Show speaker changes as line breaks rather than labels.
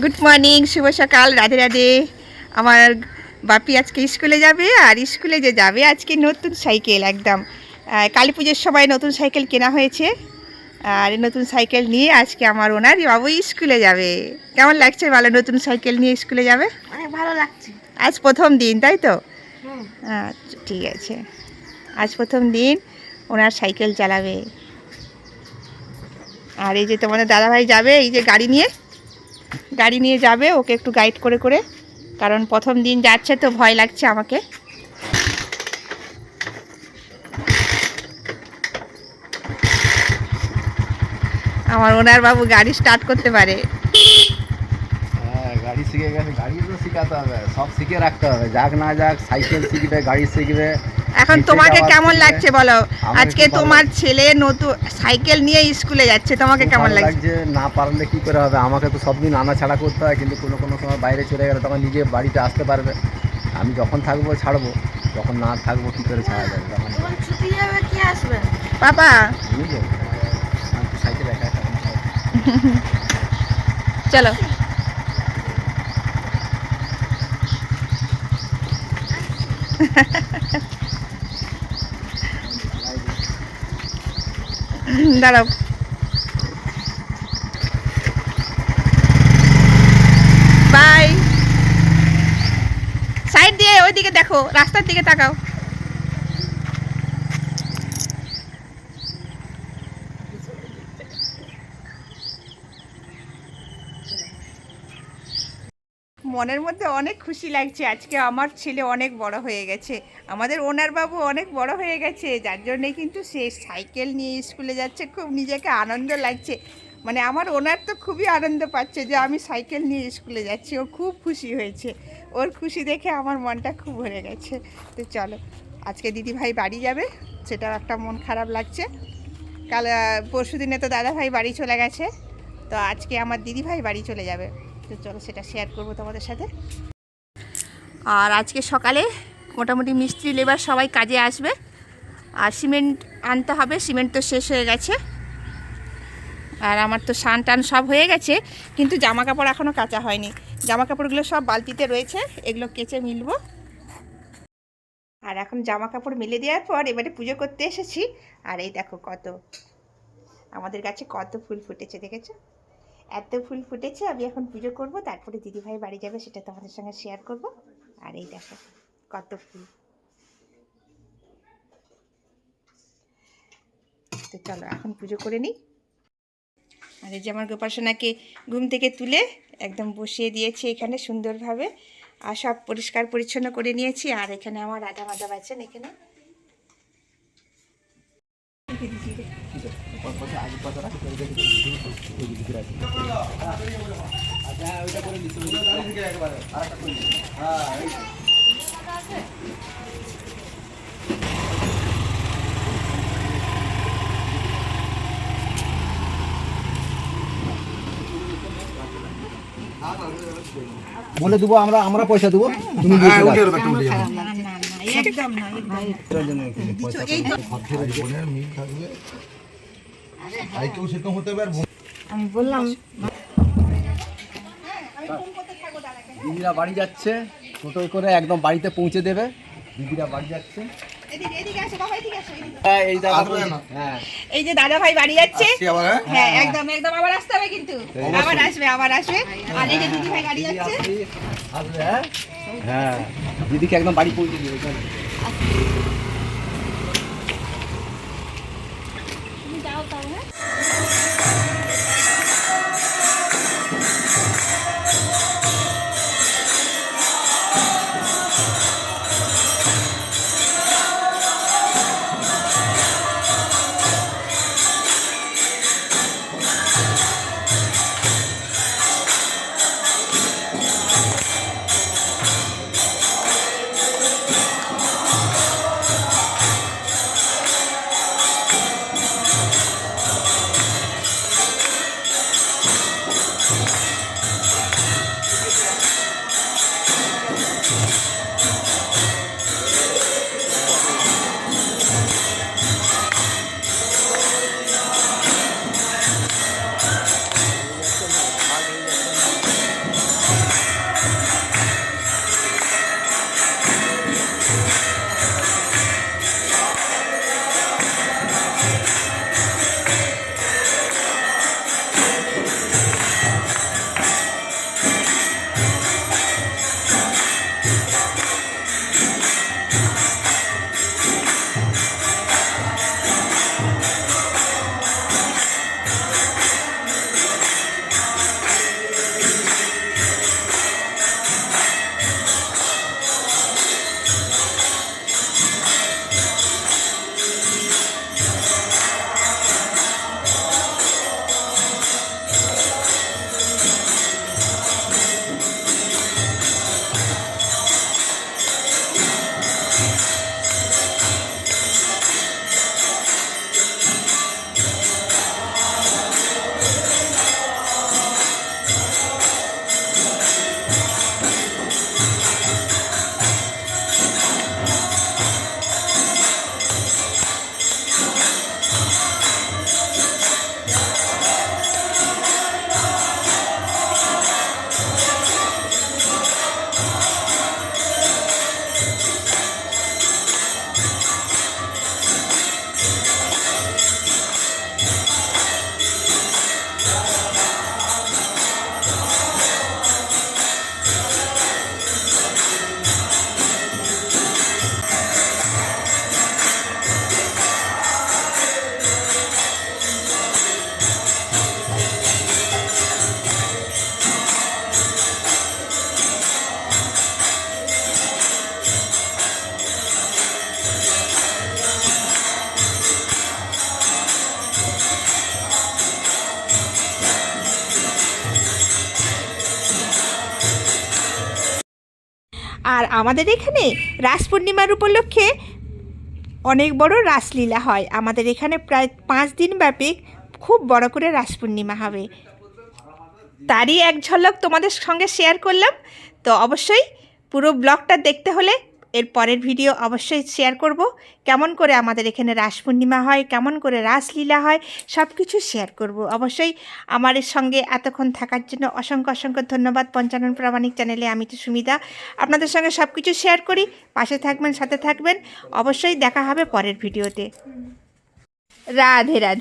Good morning শুভ সকাল রাধে রাধে। আমার বাপি আজকে স্কুলে যাবে আর স্কুলে যে যাবে আজকে নতুন সাইকেল একদম। কালী পুজোর সময় নতুন সাইকেল কেনা হয়েছে আর এই নতুন সাইকেল নিয়ে আজকে আমার ওনার বাবু স্কুলে যাবে। কেমন লাগছে ভালো নতুন সাইকেল নিয়ে স্কুলে যাবে?
অনেক ভালো লাগছে।
আজ প্রথম দিন তাই তো? আচ্ছা ঠিক আছে। আজ প্রথম দিন ওনার সাইকেল চালাবে। আর এই যে তোমাদের দাদাভাই যাবে এই যে গাড়ি নিয়ে? গাড়ি নিয়ে যাবে, ওকে একটু গাইড করে করে। কারণ প্রথম দিন যাচ্ছে তো ভয় লাগছে আমাকে। আমার ওনার বাবু গাড়ি স্টার্ট করতে পারে।
হ্যাঁ গাড়ি শিখে গেছে, গাড়ি তো শিখাতে হবে, সব শিখে রাখতে হবে। যাক না যাক, সাইকেল শিখবে, গাড়ি শিখবে।
এখন তোমাকে কেমন লাগছে বলো? আজকে তোমার ছেলে নতুন সাইকেল নিয়ে স্কুলে যাচ্ছে তোমাকে কেমন লাগছে?
লাগছে না পারলে কি করে হবে? আমাকে তো সব দিন আনা ছাড়া করতে হয় কিন্তু কোনো কোনো সময় বাইরে চলে গেলে তখন নিজে বাড়িতে আসতে পারবে। আমি যখন থাকব ছাড়বো যখন না থাকব কি করে ছাড়া যাবে? তখন
যখন ছুটি যাবে কে আসবে?
বাবা
বুঝলে আমি তো সাইকেল একা একা আমি চালাই।
চলো দাঁড়াও। বাই সাইড দিয়ে ওইদিকে দেখো রাস্তার দিকে তাকাও। মনের মধ্যে অনেক খুশি লাগছে। আজকে আমার ছেলে অনেক বড় হয়ে গেছে। আমাদের ওনার বাবু অনেক বড় হয়ে গেছে। যার জন্যে কিন্তু সে সাইকেল নিয়ে স্কুলে যাচ্ছে। খুব নিজেকে আনন্দ লাগছে। মানে আমার ওনার তো খুবই আনন্দ পাচ্ছে যে আমি সাইকেল নিয়ে স্কুলে যাচ্ছি। ও খুব খুশি হয়েছে। ওর খুশি দেখে আমার মনটা খুব ভরে গেছে। তো চলো, আজকে দিদি ভাই বাড়ি যাবে। সেটাও একটা মন খারাপ লাগছে। কাল পরশু দিনে তো দাদা ভাই বাড়ি চলে গেছে। তো আজকে আমার দিদি ভাই বাড়ি চলে যাবে। তো চলো সেটা শেয়ার করব তোমাদের সাথে। আর আজকে সকালে মোটামুটি মিস্ত্রি লেবার সবাই কাজে আসবে। আর সিমেন্ট আনতে হবে, সিমেন্ট তো শেষ হয়ে গেছে। আর আমার তো সান টান সব হয়ে গেছে, কিন্তু জামা কাপড় এখনও কাচা হয়নি। জামা কাপড়গুলো সব বালতিতে রয়েছে, এগুলো কেচে মিলবো। আর এখন জামা কাপড় মেলে দেওয়ার পর এবারে পুজো করতে এসেছি। আর এই দেখো কত, আমাদের গাছে কত ফুল ফুটেছে, দেখেছ? এত ফুল ফুটেছে, আমি এখন পুজো করব, তারপরে দিদিভাই বাড়ি যাবে, সেটা তোমাদের সঙ্গে শেয়ার করব। আর এই দেখো, কত ফুল। তো চলো, এখন পুজো করে নিই। আর এই যে আমার গোপাসনাকে ঘুম থেকে তুলে একদম বসিয়ে দিয়েছি এখানে সুন্দরভাবে, আর সব পরিষ্কার পরিচ্ছন্ন করে নিয়েছি, আর এখানে আমার রাধা মাধব আছেন এখানে।
বলে দেবো আমরা আমরা পয়সা দেবো তুমি
একদম না
বোনের মিল থাকবে ভাইকেও সেরকম হতে পারে
আমি বললাম
দিদিরা বাড়ি যাচ্ছে টোটোয় করে একদম বাড়িতে পৌঁছে দেবে। দিদিরা বাড়ি যাচ্ছে। হ্যাঁ এই। হ্যাঁ।
এই যে দাদা ভাই বাড়ি যাচ্ছে।
হ্যাঁ?
হ্যাঁ একদম একদম আবার আসতে হবে কিন্তু। আবার আসবে আবার আসবে। আর এই যে দিদি ভাই গাড়ি যাচ্ছে।
আসবে, আসবে হ্যাঁ। হ্যাঁ দিদিকে একদম বাড়ি পৌঁছে দেবে
Thank you.
আর আমাদের এখানে রাস পূর্ণিমার উপলক্ষে অনেক বড় রাসলীলা হয়। আমাদের এখানে প্রায় পাঁচ দিন ব্যাপী খুব বড় করে রাস পূর্ণিমা হবে। তারই এক ঝলক তোমাদের সঙ্গে শেয়ার করলাম। তো অবশ্যই পুরো ব্লগটা দেখতে হলে এর পরের ভিডিও অবশ্যই শেয়ার করব। কেমন করে আমাদের এখানে রাস পূর্ণিমা হয়, কেমন করে রাসলীলা হয় সব কিছু শেয়ার করব। অবশ্যই আমার সঙ্গে এতক্ষণ থাকার জন্য অসংখ্য অসংখ্য ধন্যবাদ পঞ্চানন প্রামাণিক চ্যানেলে আমি তো সুমিতা। আপনাদের সঙ্গে সব কিছু শেয়ার করি, পাশে থাকবেন, সাথে থাকবেন। অবশ্যই দেখা হবে পরের ভিডিওতে রাধে রাধে।